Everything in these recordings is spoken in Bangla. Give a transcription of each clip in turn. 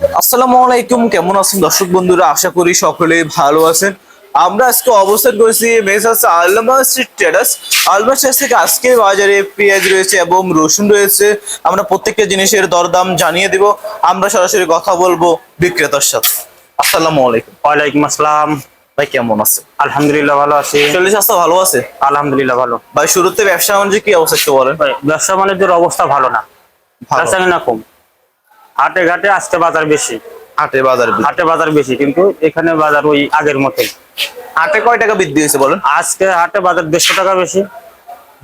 আসসালামু আলাইকুম কেমন আছেন দর্শক বন্ধুরা? আশা করি সকলেই ভালো আছেন। আমরা আজকে অবস্থান করেছি messrs Almas traders. Almas traders থেকে আজকে বাজারে পেঁয়াজ রয়েছে এবং রসুন রয়েছে। আমরা প্রত্যেকটা জিনিসের দরদাম জানিয়ে দিব। আমরা সরাসরি কথা বলব বিক্রেতার সাথে। আসসালামু আলাইকুম। ওয়ালাইকুম আসসালাম। ভাই কেমন আছে আলহামদুলিল্লাহ ভালো আছি। শরীর স্বাস্থ্য ভালো আছে? আলহামদুলিল্লাহ ভালো। ভাই শুরুতে ব্যবসা বাণিজ্য কি অবস্থা একটু বলেন। ভাই, ব্যবসা বাণিজ্যের অবস্থা ভালো না। ভালো। ব্যবসা কিনা কম। হাটে ঘাটে আজকে বাজার বেশি। হাটে বাজার হাটে বাজার বেশি কিন্তু এখানে বাজার ওই আগের মতোই। হাটে কয় টাকা বৃদ্ধি হয়েছে বলেন? আজকে হাটে বাজার দেড়শো টাকা বেশি।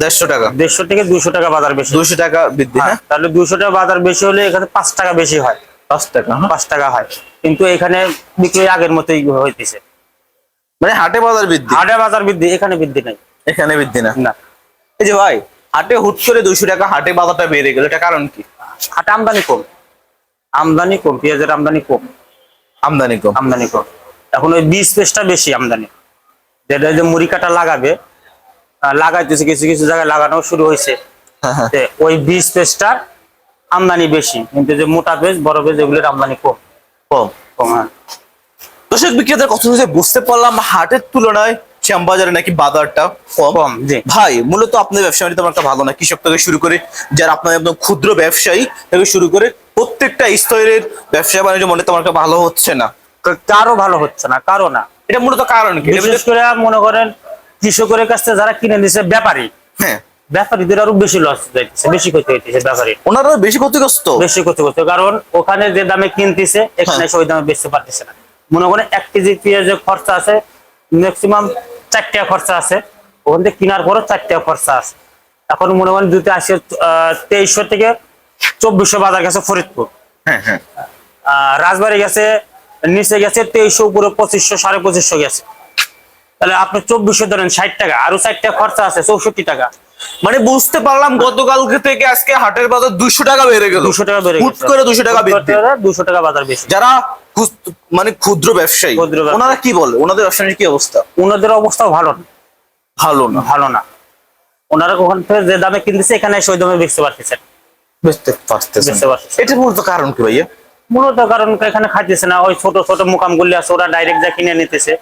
দেড়শো টাকা। দেড়শো থেকে দুশো টাকা বাজার বেশি। দুশো টাকা বৃদ্ধি হ্যাঁ, হ্যাঁ? তাহলে দুশো টাকা বাজার বেশি হলে এখানে পাঁচ টাকা বেশি হয়। পাঁচ টাকা হ্যাঁ। পাঁচ টাকা হয়। কিন্তু এখানে বিক্রি আগের মতোই হইতেছে। মানে হাটে বাজার বৃদ্ধি? হাটে বাজার বৃদ্ধি এখানে বৃদ্ধি নাই। এখানে বৃদ্ধি না? না। এই যে ভাই হাটে হুট করে দুইশো টাকা হাটে বাজারটা বেড়ে গেল এটা কারণ কি? হাটে আমদানি কম। আমদানি কম পেঁয়াজের আমদানি কম। আমদানি কম। আমদানি কম। এখন ওই বীজ পেস্টটা বেশি আমদানি। যেটা যে মুড়ি কাটা লাগাবে লাগাইতেছে কিছু কিছু জায়গায় লাগানো শুরু হয়েছে। হ্যাঁ, হ্যাঁ। ওই বীজ পেস্টটার আমদানি বেশি। কিন্তু যে মোটা পেজ বড় পেজ এগুলোর আমদানি কম। কম। কম হ্যাঁ। দর্শক বিক্রেতার কথা বুঝতে পারলাম হাটের তুলনায় শ্যামবাজারে নাকি বাজারটা কম? ভাই মূলত আপনার ব্যবসা বাণিজ্য একটা ভালো না। কৃষক থেকে শুরু করে যারা আপনার একদম ক্ষুদ্র ব্যবসায়ী থেকে শুরু করে প্রত্যেকটা স্তরের ব্যবসা বাণিজ্য মনে তেমন একটা ভালো হচ্ছে না। কারও ভালো হচ্ছে না কারও না। এটা মূলত কারণ কি? বিশেষ করে মনে করেন কৃষকের কাছ থেকে যারা কিনে নিছে ব্যাপারী। হ্যাঁ। ব্যাপারীদের আরও বেশি লস যাইতেছে বেশি ক্ষতি হইতেছে ব্যাপারী। ওনারা বেশি ক্ষতিগ্রস্ত? বেশি ক্ষতিগ্রস্ত কারণ ওখানে যে দামে কিনতেছে এখানে হ্যাঁ। এসে ওই দামে বেচতে পারতেছে না। মনে করেন এক কেজি পেঁয়াজের খরচা আছে ম্যাক্সিমাম চার টাকা খরচা আছে। ওখান থেকে কেনার পরও চার টাকা খরচা আছে। এখন মনে করেন দুটো আসে তেইশশো থেকে চব্বিশশো বাজার গেছে ফরিদপুর। হ্যাঁ হ্যাঁ। রাজবাড়ি গেছে নিচে গেছে তেইশশো উপরে পঁচিশশো সাড়ে পঁচিশশো গেছে। তাহলে আপনি চব্বিশশো ধরেন ষাট টাকা। আরও ষাট টাকা খরচা আছে চৌষট্টি টাকা। মানে বুঝতে পারলাম গতকালকে থেকে আজকে হাটের বাজার দুশো টাকা বেড়ে গেল। দুশো টাকা বেড়ে হুট করে দুশো টাকা দুশো টাকা বাজার বেশি। যারা মানে ক্ষুদ্র ব্যবসায়ী। ওনারা কি বলে? ওনাদের ব্যবসার কি অবস্থা? ওনাদের অবস্থাও ভালো না। ভালো না। ভালো না। ওনারা ওখান থেকে যে দামে কিনতেছে এখানে সেই দামে বেচতে পারতেছেন। এটা মূলত কারণ কি ভাইয়া? মূলত কারণ এখানে খাইতেছে না। ওই ছোট ছোট মুকাম গুলি আছে ওরা ডাইরেক্ট যা কিনে নিতেছে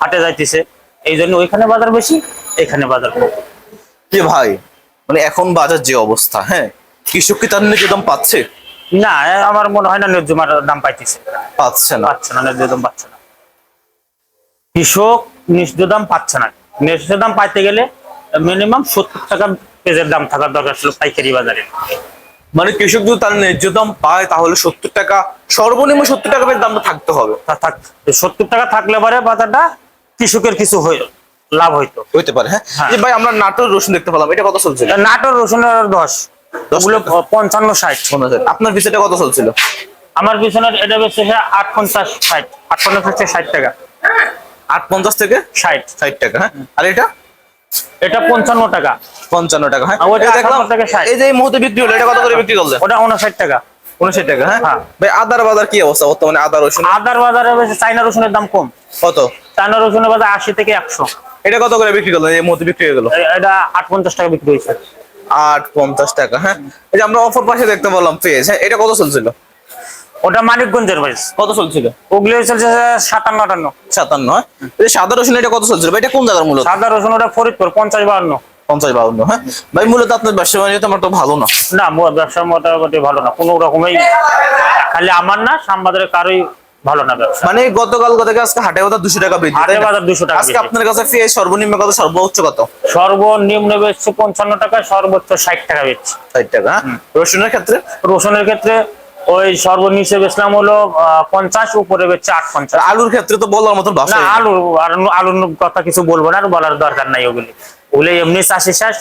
হাটে যাইতেছে। এই জন্য ওইখানে বাজার বেশি এখানে বাজার কম। ভাই? মানে এখন বাজার যে অবস্থা হ্যাঁ? কৃষক কি তার ন্যায্য দাম পাচ্ছে? না আমার মনে হয় না ন্যায্য দাম পাইতেছে। পাচ্ছে না। পাচ্ছে না ন্যায্য দাম পাচ্ছে না। কৃষক ন্যায্য দাম পাচ্ছে না। ন্যায্য দাম পাইতে গেলে মিনিমাম সত্তর টাকা পেঁয়াজের দাম থাকার দরকার ছিল পাইকারি বাজারে। মানে কৃষক যদি তার ন্যায্য দাম পায় তাহলে সত্তর টাকা সর্বনিম্ন সত্তর টাকা দামটা থাকতে হবে। সত্তর টাকা থাকলে পরে বাজারটা কৃষকের কিছু হই লাভ হইতো। হইতে পারে হ্যাঁ? হ্যাঁ। ভাই আমরা নাটোর রসুন দেখতে পেলাম। এটা কত চলছিল এটা নাটোর রসুনের দশ দশ। ওগুলো। পঞ্চান্ন ষাট। আপনার বিষয়টা কত চলছিল? আমার পিছনের এটা বেশি আট পঞ্চাশ ষাট। আট পঞ্চাশ হচ্ছে ষাট টাকা। আট পঞ্চাশ থেকে? ষাট। ষাট টাকা হ্যাঁ। আর এটা? এটা পঞ্চান্ন টাকা। পঞ্চান্ন টাকা হ্যাঁ। আর দেখলাম 58 থেকে 60 এই যে এই মুহূর্তে বিক্রি হলো এটা কত করে বিক্রি করলে? ওটা উনষাট টাকা। উনষাট টাকা হ্যাঁ? হ্যাঁ। ভাই আদার বাজার কি অবস্থা বর্তমানে? আদা রসুন? আদার বাজারে চাইনা রসুনের দাম কম। কত? চাইনা রসুনের বাজার আশি থেকে একশো। এটা কত করে বিক্রি করলেন? এই মুহূর্তে বিক্রি হয়ে গেল? এটা আট পঞ্চাশ টাকা বিক্রি হয়েছে। আট পঞ্চাশ টাকা হ্যাঁ? এই যে আমরা অফার পাশে দেখতে পেলাম পেঁয়াজ হ্যাঁ এটা কত চলছিল? ওটা মানিকগঞ্জের বাইস কত চলছিল? ওগুলো চলছে সাতান্ন আটান্ন। সাতান্ন হ্যাঁ? এই সাদা রসুন এটা কত চলছিল? ভাই এটা কোন জায়গার মূলত? সাদা রসুন ওটা ফরিদপুর পঞ্চাশ বাহান্ন। পঞ্চাশ বাউন্ন হ্যাঁ? ভাই মূলত আপনার ব্যবসা বাণিজ্য তেমন একটা ভালো না। না ব্যবসা মোটামুটি ভালো না কোনো রকমই খালি আমার না সামবাজারে কারোই ভালো না ব্যবসা। মানে গতকাল আজকে হাটে বাজার দুশো টাকা বৃদ্ধি হাটে বাজার 200 টাকা আজকে আপনার কাছে সর্বনিম্ন কত সর্বোচ্চ কত? সর্বনিম্ন বেচছে পঞ্চান্ন টাকা সর্বোচ্চ ষাট টাকা বেচছে। ষাট টাকা হ্যাঁ? রসুনের ক্ষেত্রে? রসুনের ক্ষেত্রে ওই সর্বনিচে বেচলাম হলো পঞ্চাশ উপরে বেচছে আট পঞ্চাশ। আলুর ক্ষেত্রে তো বলার মতন না আলু আর- আলুর কথা কিছু বলব না আর বলার দরকার নাই ওগুলি। ওগুলি এমনি চাষি চাষ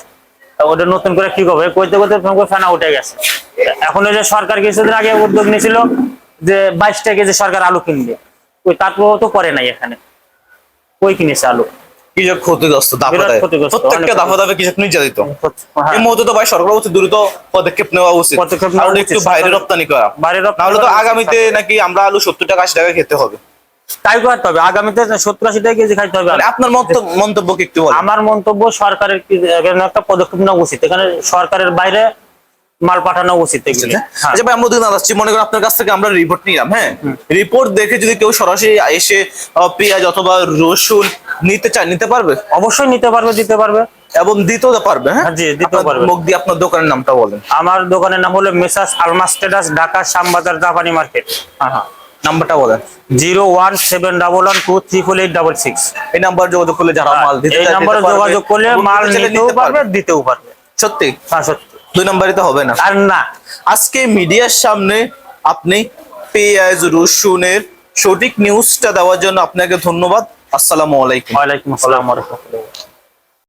ওটা নতুন করে কি করবে? কইতে কইতে ফেনা উঠে গেছে। এখন ওই যে সরকার কিছুদিন আগে উদ্যোগ নিয়েছিল যে বাইশ টাকা কেজি সরকার আলু কিনবে। ওই তারপর তো করে নাই এখানে। কই কিনেছে আলু? কৃষক ক্ষতিগ্রস্ত দাফা বিরাট দেয়। ক্ষতিগ্রস্ত, প্রত্যেকটা দাফা দাফে কৃষক নির্যাতিত। হ্যাঁ, এই মুহূর্তে তো ভাই সরকার অতি দ্রুত পদক্ষেপ নেওয়া উচিত। আর একটু বাইরে রপ্তানি করা। বাইরে রপ্তানি নাহলে তো আগামীতে নাকি আমরা আলু সত্তর টাকা আশি টাকা খেতে হবে। তাই করতে হবে আগামীতে সত্তর আশি টাকা কেজি খাইতে হবে মানে আপনার মন্তব্য কি একটু আমার মন্তব্য সরকারের একটা পদক্ষেপ নেওয়া উচিত। এখানে সরকারের বাইরে মাল পাঠানো উচিত হ্যাঁ। আচ্ছা ভাই আমরা আসছি মনে করেন আপনার কাছ থেকে আমরা রিপোর্ট নিলাম হ্যাঁ? রিপোর্ট দেখে যদি কেউ সরাসরি এসে পেঁয়াজ অথবা রসুন নিতে চায় নিতে পারবে? অবশ্যই নিতে পারবে দিতে পারবে। এবং দিতেও পারবে হ্যাঁ? হ্যাঁ, জি, দিতেও পারবে। মুখ দিয়ে আপনার দোকানের নামটা বলেন। আমার দোকানের নাম হলো মেসাস আলমাস্টেডাস ঢাকা শ্যামবাজার জাপানি মার্কেট। হ্যাঁ হ্যাঁ। নাম্বারটা বলেন। Zero one seven double one two three eight double six. এই নাম্বার যোগাযোগ করলে যারা মাল দিতে এই চায় নম্বরে যোগাযোগ করলে মাল নিতেও নিতে পারবে। দিতেও পারবে। সত্যি? হ্যাঁ সত্যি। দুই নম্বরে তো হবে না। আর না আজকে মিডিয়ার সামনে আপনি পেঁয়াজ রসুনের সঠিক নিউজটা দেওয়ার জন্য আপনাকে ধন্যবাদ। আসসালামু আলাইকুম। ওয়ালাইকুম আসসালাম ওয়া রাহমাতুল্লাহ।